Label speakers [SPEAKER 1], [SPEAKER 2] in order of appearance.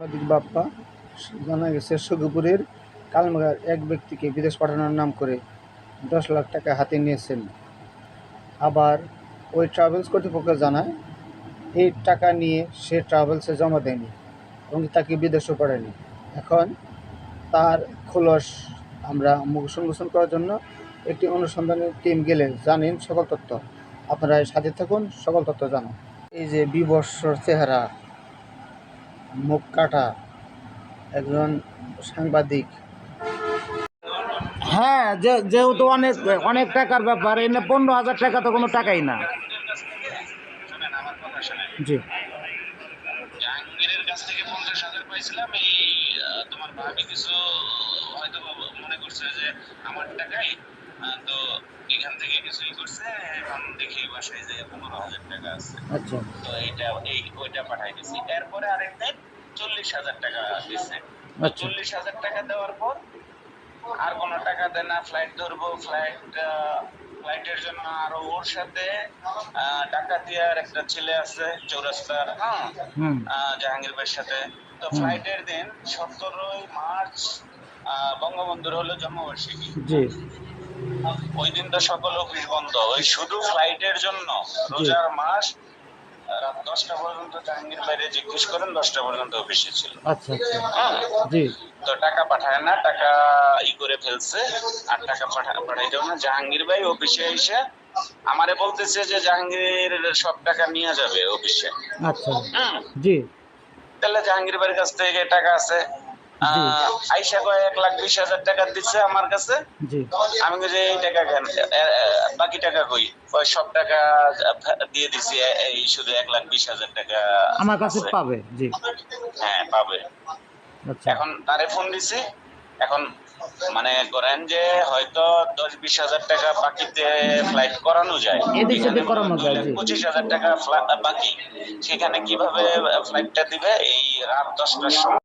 [SPEAKER 1] সাংবাদিক বাপ্পা, জানা গেছে সখীপুরের কালমেঘার এক ব্যক্তিকে বিদেশ পাঠানোর নাম করে দশ লাখ টাকা হাতে নিয়েছেন। আবার ওই ট্রাভেলস কর্তৃপক্ষ জানায়, এই টাকা নিয়ে সে ট্রাভেলসে জমা দেয়নি এবং তাকে বিদেশও পাঠায়নি। এখন তার খোলস আমরা উন্মোচন করার জন্য একটি অনুসন্ধানী টিম গেলে জানেন সকল তথ্য। আপনারা সাথে থাকুন, সকল তথ্য জানুন। এই যে বিবর্ষর চেহারা মুখ কাটা একজন সাংবাদিক।
[SPEAKER 2] হ্যাঁ যেহেতু অনেক অনেক টাকার ব্যাপার এনে পনেরো হাজার টাকা তো কোনো টাকাই না। জি।
[SPEAKER 3] জাহাঙ্গীরের কাছ থেকে পঞ্চাশ হাজার পাইছিলাম এই তোমার ভাবি কিছু হয়তো মনে করছে যে আমার টাকাই তো এখান থেকে কিছুই করছে এখন দেখি বাসায় যে পনেরো হাজার টাকা আছে।
[SPEAKER 1] আচ্ছা।
[SPEAKER 3] তো এইটা এই ওইটা পাঠাই দিছি। এরপরে আরেকদিন চল্লিশ হাজার টাকা দিছে।
[SPEAKER 2] আচ্ছা।
[SPEAKER 3] চল্লিশ হাজার টাকা দেওয়ার পর আর কোনো টাকা দেয় না। ফ্লাইট ধরবো ফ্লাইট ফ্লাইটের জন্য আরও ওর সাথে ডাকাতিয়ার একটা ছেলে আছে চৌরাস্তার হ্যাঁ জাহাঙ্গীর ভাইয়ের সাথে। তো ফ্লাইটের দিন সতেরোই মার্চ বঙ্গবন্ধুর হলো জন্মবার্ষিকী।
[SPEAKER 2] জি।
[SPEAKER 3] ওই দিন তো সকল অফিস বন্ধ। ওই শুধু ফ্লাইটের জন্য। রোজার মাস রাত দশটা পর্যন্ত জাহাঙ্গীর বাইরে জিজ্ঞেস করেন দশটা পর্যন্ত অফিসে ছিল।
[SPEAKER 2] আচ্ছা আচ্ছা।
[SPEAKER 3] হ্যাঁ?
[SPEAKER 2] জি।
[SPEAKER 3] তো টাকা পাঠায় না টাকা ই করে ফেলছে আর টাকা পাঠা পাঠাইতেও না। জাহাঙ্গীর ভাই অফিসে এসে আমারে বলতেছে যে জাহাঙ্গীর সব টাকা নিয়ে যাবে অফিসে।
[SPEAKER 2] আচ্ছা। জি।
[SPEAKER 3] তাহলে জাহাঙ্গীর ভাইয়ের কাছ থেকে টাকা আছে। আইসা কয় এক লাখ বিশ হাজার টাকা দিচ্ছে আমার কাছে। আমি বলছি এই টাকা কেন? বাকি টাকা কই? ওই সব টাকা দিয়ে দিছি এই শুধু এক লাখ বিশ হাজার টাকা
[SPEAKER 2] আমার কাছে পাবে জি।
[SPEAKER 3] হ্যাঁ পাবে।
[SPEAKER 2] আচ্ছা।
[SPEAKER 3] এখন তারে ফোন দিছি এখন মানে করেন যে হয়তো দশ বিশ হাজার টাকা বাকিতে ফ্লাইট করানো যায়। পঁচিশ হাজার টাকা বাকি। সেখানে কীভাবে ফ্লাইটটা দিবে? এই রাত দশটার সময়।